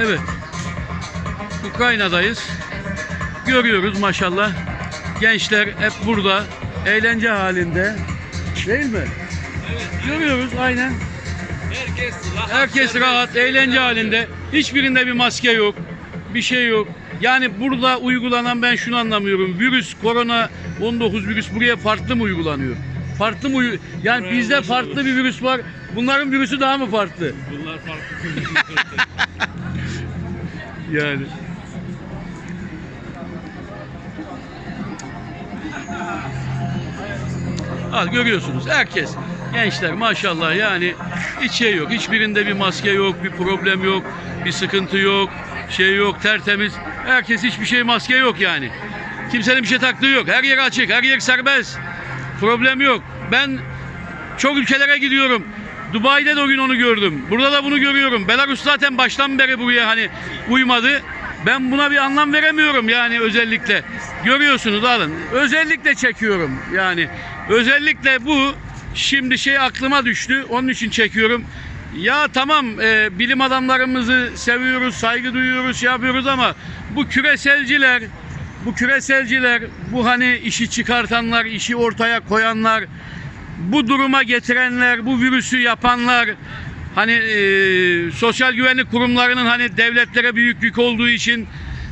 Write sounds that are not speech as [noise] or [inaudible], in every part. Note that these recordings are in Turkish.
Evet. Ukrayna'dayız. Görüyoruz maşallah. Gençler hep burada. Eğlence halinde. Değil mi? Görüyoruz aynen. Herkes rahat. Herkes rahat, eğlence halinde. Hiçbirinde bir maske yok. Bir şey yok. Yani burada uygulanan ben şunu anlamıyorum. Virüs, korona 19 virüs buraya farklı mı uygulanıyor? Farklı mı? uy- Yani bizde farklı bir virüs var. Bunların virüsü daha mı farklı? Bunlar farklı. [laughs] Yani. Al görüyorsunuz herkes gençler maşallah yani hiç şey yok. Hiçbirinde bir maske yok, bir problem yok, bir sıkıntı yok, şey yok, tertemiz. Herkes hiçbir şey maske yok yani. Kimsenin bir şey taktığı yok. Her yer açık, her yer serbest. Problem yok. Ben çok ülkelere gidiyorum. Dubai'de de o gün onu gördüm. Burada da bunu görüyorum. Belarus zaten baştan beri buraya hani uymadı. Ben buna bir anlam veremiyorum yani özellikle. Görüyorsunuz alın. Özellikle çekiyorum yani. Özellikle bu şimdi şey aklıma düştü. Onun için çekiyorum. Ya tamam e, bilim adamlarımızı seviyoruz, saygı duyuyoruz, şey yapıyoruz ama bu küreselciler, bu küreselciler, bu hani işi çıkartanlar, işi ortaya koyanlar, bu duruma getirenler, bu virüsü yapanlar, hani e, sosyal güvenlik kurumlarının hani devletlere büyük yük olduğu için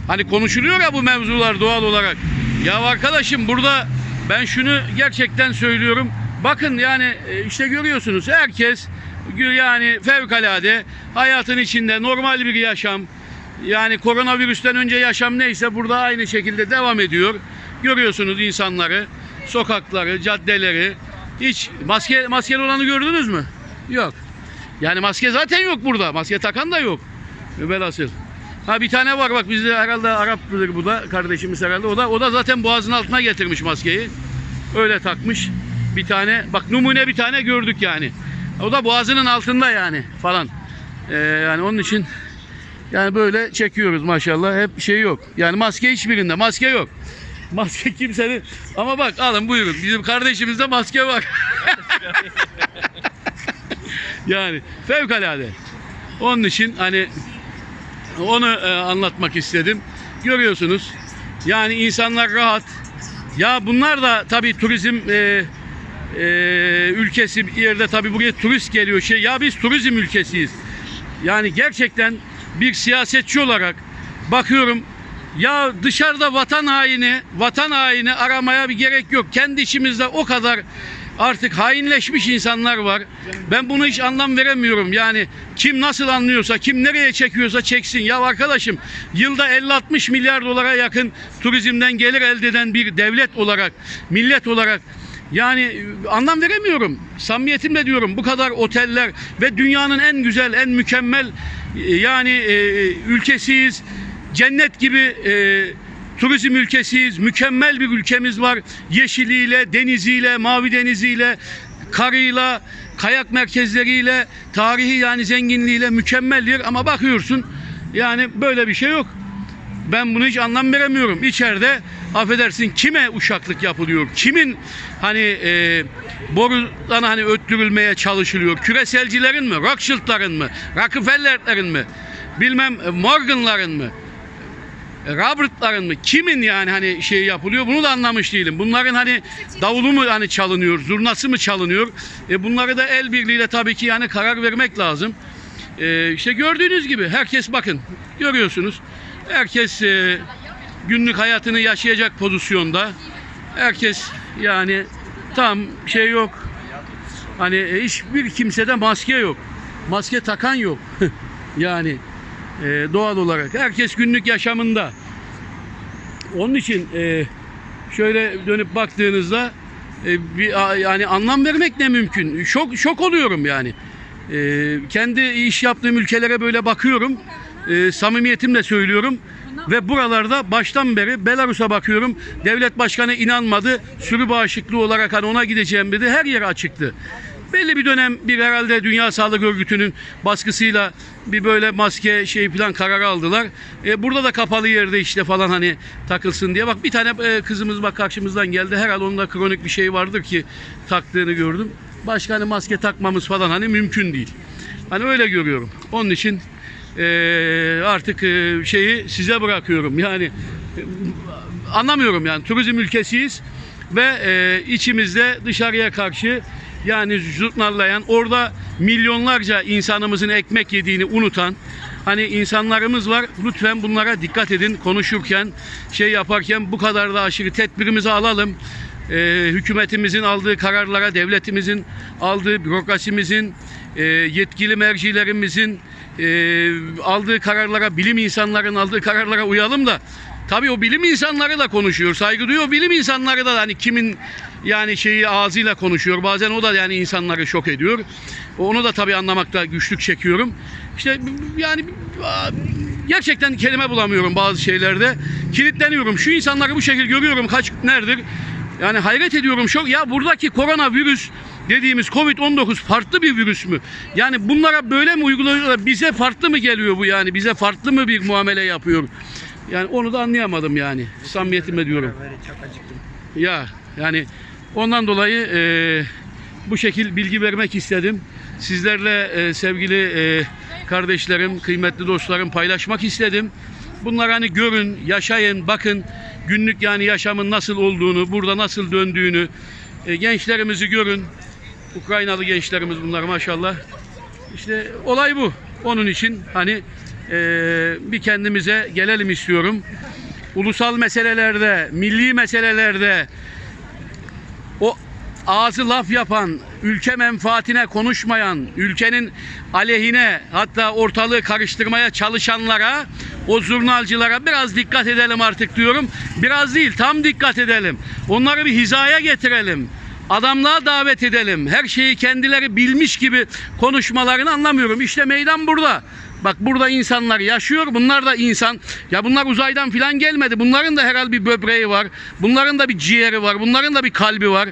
hani konuşuluyor ya bu mevzular doğal olarak. Ya arkadaşım burada ben şunu gerçekten söylüyorum. Bakın yani e, işte görüyorsunuz herkes yani fevkalade hayatın içinde normal bir yaşam yani koronavirüsten önce yaşam neyse burada aynı şekilde devam ediyor. Görüyorsunuz insanları, sokakları, caddeleri. Hiç maske maskeli olanı gördünüz mü? Yok. Yani maske zaten yok burada. Maske takan da yok. Velhasıl. Ha bir tane var bak bizde herhalde Arap'tır bu da kardeşimiz herhalde. O da o da zaten boğazın altına getirmiş maskeyi. Öyle takmış. Bir tane bak numune bir tane gördük yani. O da boğazının altında yani falan. Ee, yani onun için yani böyle çekiyoruz maşallah. Hep şey yok. Yani maske hiçbirinde. Maske yok. Maske kimsenin. Ama bak alın buyurun. Bizim kardeşimizde maske var. [laughs] yani fevkalade. Onun için hani onu e, anlatmak istedim. Görüyorsunuz. Yani insanlar rahat. Ya bunlar da tabii turizm e, e, ülkesi bir yerde tabii buraya turist geliyor şey. Ya biz turizm ülkesiyiz. Yani gerçekten bir siyasetçi olarak bakıyorum ya dışarıda vatan haini, vatan haini aramaya bir gerek yok. Kendi içimizde o kadar artık hainleşmiş insanlar var. Ben bunu hiç anlam veremiyorum. Yani kim nasıl anlıyorsa, kim nereye çekiyorsa çeksin. Ya arkadaşım yılda 50-60 milyar dolara yakın turizmden gelir elde eden bir devlet olarak, millet olarak yani e, anlam veremiyorum. Samimiyetimle diyorum bu kadar oteller ve dünyanın en güzel, en mükemmel e, yani e, ülkesiyiz. Cennet gibi e, turizm ülkesiyiz. Mükemmel bir ülkemiz var. Yeşiliyle, deniziyle, mavi deniziyle, karıyla, kayak merkezleriyle, tarihi yani zenginliğiyle mükemmel yer ama bakıyorsun yani böyle bir şey yok. Ben bunu hiç anlam veremiyorum. İçeride affedersin kime uşaklık yapılıyor? Kimin hani e, borudan hani öttürülmeye çalışılıyor? Küreselcilerin mi? Rothschild'ların mı? Rockefeller'lerin mi? Bilmem Morgan'ların mı? Robert'ların mı? Kimin yani hani şey yapılıyor? Bunu da anlamış değilim. Bunların hani davulu mu hani çalınıyor? Zurnası mı çalınıyor? E bunları da el birliğiyle tabii ki yani karar vermek lazım. E, işte gördüğünüz gibi herkes bakın görüyorsunuz. Herkes e, günlük hayatını yaşayacak pozisyonda. Herkes yani tam şey yok. Hani hiçbir kimsede maske yok. Maske takan yok. [laughs] yani e, doğal olarak. Herkes günlük yaşamında. Onun için e, şöyle dönüp baktığınızda e, bir, yani anlam vermek ne mümkün. Şok şok oluyorum yani. E, kendi iş yaptığım ülkelere böyle bakıyorum. E, samimiyetimle söylüyorum. Ve buralarda baştan beri Belarus'a bakıyorum. Devlet başkanı inanmadı. Sürü bağışıklığı olarak hani ona gideceğim dedi. Her yer açıktı. Belli bir dönem bir herhalde Dünya Sağlık Örgütü'nün baskısıyla bir böyle maske şey falan kararı aldılar. E, burada da kapalı yerde işte falan hani takılsın diye. Bak bir tane e, kızımız bak karşımızdan geldi. Herhalde onda kronik bir şey vardır ki taktığını gördüm. Başka hani maske takmamız falan hani mümkün değil. Hani öyle görüyorum. Onun için eee, artık eee, şeyi size bırakıyorum. Yani e, anlamıyorum yani turizm ülkesiyiz ve eee, içimizde dışarıya karşı yani zurtnarlayan orada milyonlarca insanımızın ekmek yediğini unutan hani insanlarımız var lütfen bunlara dikkat edin konuşurken şey yaparken bu kadar da aşırı tedbirimizi alalım Eee, hükümetimizin aldığı kararlara devletimizin aldığı bürokrasimizin eee, yetkili mercilerimizin eee, aldığı kararlara bilim insanların aldığı kararlara uyalım da Tabii o bilim insanları da konuşuyor. Saygı duyuyor. Bilim insanları da hani kimin yani şeyi ağzıyla konuşuyor. Bazen o da yani insanları şok ediyor. Onu da tabii anlamakta güçlük çekiyorum. İşte yani gerçekten kelime bulamıyorum bazı şeylerde. Kilitleniyorum. Şu insanları bu şekilde görüyorum kaç neredir. Yani hayret ediyorum çok. Ya buradaki koronavirüs dediğimiz Covid-19 farklı bir virüs mü? Yani bunlara böyle mi uyguluyorlar? Bize farklı mı geliyor bu yani? Bize farklı mı bir muamele yapıyor? Yani onu da anlayamadım yani. Samimiyetime diyorum. Ya yani ondan dolayı e, bu şekil bilgi vermek istedim. Sizlerle e, sevgili e, kardeşlerim, kıymetli dostlarım paylaşmak istedim. Bunları hani görün, yaşayın, bakın günlük yani yaşamın nasıl olduğunu, burada nasıl döndüğünü, e, gençlerimizi görün. Ukraynalı gençlerimiz bunlar maşallah. İşte olay bu. Onun için hani e, bir kendimize gelelim istiyorum. Ulusal meselelerde, milli meselelerde o ağzı laf yapan, ülke menfaatine konuşmayan, ülkenin aleyhine hatta ortalığı karıştırmaya çalışanlara, o zurnalcılara biraz dikkat edelim artık diyorum. Biraz değil, tam dikkat edelim. Onları bir hizaya getirelim. Adamlığa davet edelim. Her şeyi kendileri bilmiş gibi konuşmalarını anlamıyorum. İşte meydan burada. Bak burada insanlar yaşıyor. Bunlar da insan. Ya bunlar uzaydan filan gelmedi. Bunların da herhalde bir böbreği var. Bunların da bir ciğeri var. Bunların da bir kalbi var.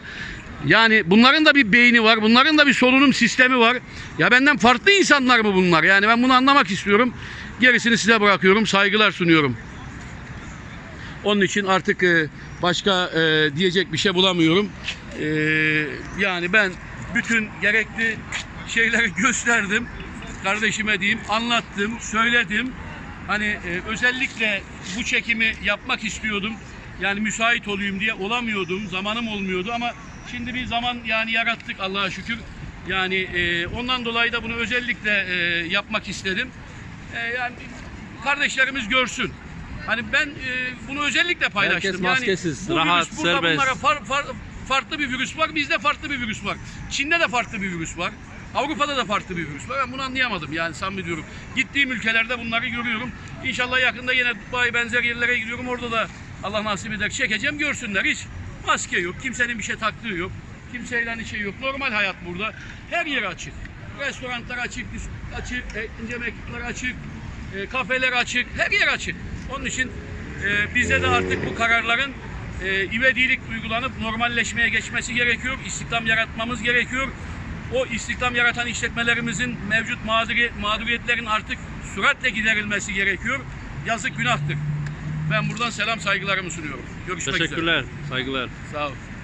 Yani bunların da bir beyni var. Bunların da bir solunum sistemi var. Ya benden farklı insanlar mı bunlar? Yani ben bunu anlamak istiyorum. Gerisini size bırakıyorum. Saygılar sunuyorum. Onun için artık e, başka e, diyecek bir şey bulamıyorum. E, yani ben bütün gerekli şeyleri [laughs] gösterdim. Kardeşime diyeyim, anlattım, söyledim. Hani e, özellikle bu çekimi yapmak istiyordum. Yani müsait olayım diye olamıyordum. Zamanım olmuyordu ama şimdi bir zaman yani yarattık Allah'a şükür. Yani e, ondan dolayı da bunu özellikle e, yapmak istedim. E, yani kardeşlerimiz görsün. Hani ben e, bunu özellikle paylaştım. Herkes maskesiz, yani bu rahat, virüs burada serbest. bunlara far- far- farklı bir virüs var. Bizde farklı bir virüs var. Çin'de de farklı bir virüs var. Avrupa'da da farklı bir virüs var. Ben bunu anlayamadım yani samimi. Gittiğim ülkelerde bunları görüyorum. İnşallah yakında yine Dubai benzer yerlere gidiyorum. Orada da Allah nasip eder çekeceğim görsünler. Hiç maske yok. Kimsenin bir şey taktığı yok. Kimseyle şey yok. Normal hayat burada. Her yer açık. Restoranlar açık, açık, eğlence mekanları açık, e, kafeler açık, her yer açık. Onun için e, bize de artık bu kararların e, ivedilik uygulanıp normalleşmeye geçmesi gerekiyor. İstihdam yaratmamız gerekiyor. O istihdam yaratan işletmelerimizin mevcut mağduri, mağduriyetlerin artık süratle giderilmesi gerekiyor. Yazık günahtır. Ben buradan selam saygılarımı sunuyorum. Görüşmek üzere. Teşekkürler, saygılar. Sağ olun.